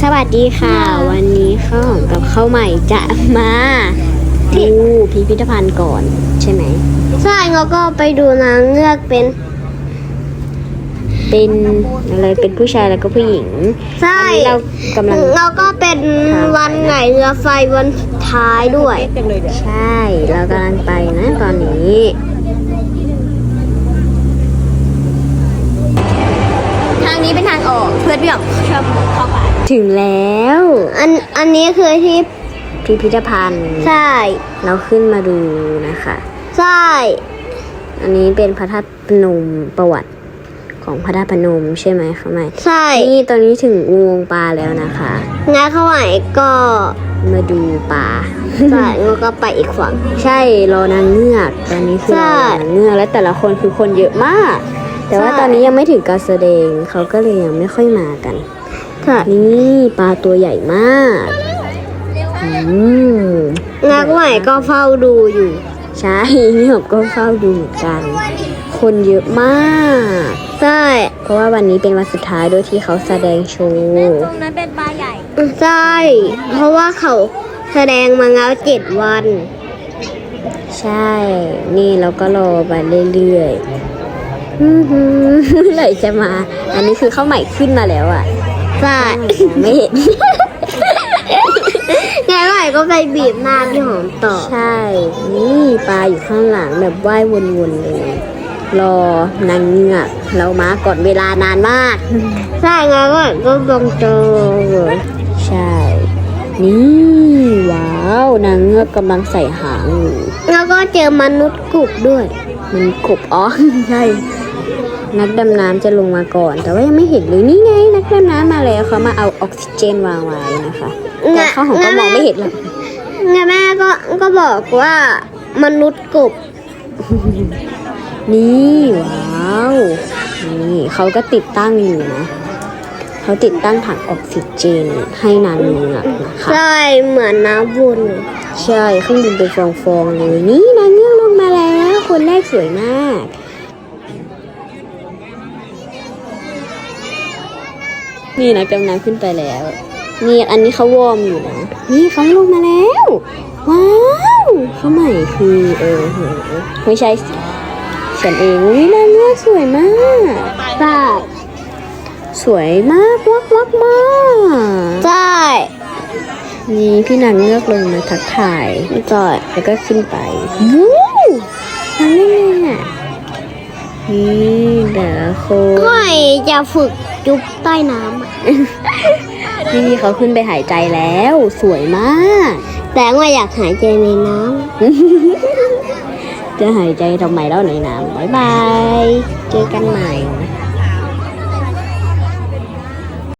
สวัสดีค่ะ วันนี้ข้าวหอมกับข้าวใหม่จะมาดูพิพิธภัณฑ์ก่อนใช่ไหมใช่แล้วก็ไปดูนางเงือกเป็น เป็นอะไรเป็นผู้ชายแล้วก็ผู้หญิงใช่อันนี้เรากำลังแล้วก็เป็นวันไหนเรือไฟวันท้ายด้วย ใช่เรากำลังไปนะตอนนี้ทางนี้เป็นทางออกเพื่อนพี่ออกชอบเข้าไป ถึงแล้ว อันอันนี้คือที่พิพิธภัณฑ์ ใช่ เราขึ้นมาดูนะคะ ใช่ อันนี้เป็นพระธาตุพนมประวัติของพระธาตุพนมใช่ไหมคะไม่ใช่ นี่ตอนนี้ถึงอุโมงค์ปลาแล้วนะคะงานเข้าไหวก็มาดูปลาใช่แล้วก็ไปอีกฝั่ง ใช่รอนางเงือกตอนนี้คือใช่รอนางเงือกและแต่ละคนคือคนเยอะมาก แต่ว่าใช่ตอนนี้ยังไม่ถึงการแสดงเขาก็เลยยังไม่ค่อยมากัน ใช่นี่ปลาตัวใหญ่มากอืมงานเข้าไหวก็เฝ้าดูอยู่ ใช่นี่ผมก็เฝ้าดูเหมือนกัน คนเยอะมากใช่เพราะว่าวันนี้เป็นวันสุดท้ายด้วยที่เขาแสดงโชว์ตรงนั้นเป็นปลาใหญ่ใช่เพราะว่าเขาแสดงมาแล้วเจ็ดวัน ใช่ นี่เราก็รอไปเรื่อยๆอื้อหือเมื่อไหร่จะมา อันนี้คือเข้าใหม่ขึ้นมาแล้วอะ ใช่ไม่เห็นงานเข้าไหวก็ไปบีบหน้าพี่หอมต่อ ใช่ นี่ปลาอยู่ข้างหลังแบบว่ายวนๆเลย รอนางเงือกเรามาก่อนเวลานานมาก ใช่งานเข้าไหวก็ลงเจอเลยใช่ นี่ว้าว นางเงือกกำลังใส่หางอยู่แล้วก็เจอมนุษย์กรุบด้วย มันกบอ๋อใช่ นักดำน้ำจะลงมาก่อน แต่ว่ายังไม่เห็นเลยนี่ไง นักดำน้ำมาแล้วเขามาเอาออกซิเจนวางไว้นะคะแต่เขาของก็มองไม่เห็นหรอกไงแม่ก็ก็บอกว่ามนุษย์กบ นี่ว้าวนี่เขาก็ติดตั้งอยู่นะเขาติดตั้งถังออกซิเจนให้นางเงือกนะคะใช่เหมือนน้ำวนใช่เครื่องบินเป็นฟองๆเลยนี่นางเงือกลงมาแล้ว คนแรกสวยมาก นี่นักดำน้ำขึ้นไปแล้ว นี่อันนี้เขาวอร์มอยู่นะ นี่เขาลงมาแล้ว ว้าวเขาใหม่คือเออโหไม่ใช่สิฉันเองอุ้ยนางเงือกสวยมากใช่สวยมากวักวักมากใช่นี่พี่นางเงือกลงมาทักทายใช่แล้วก็ขึ้นไปวู้ทำได้ไงอะนี่เดี๋ยวโคก็จะฝึก จุ๊บใต้น้ำอะนี่เขาขึ้นไปหายใจแล้ว สวยมาก แต่ว่าอยากหายใจในน้จะหายใจทำไมเล่าในน้ำบายบาย เจอกันใหม่นะ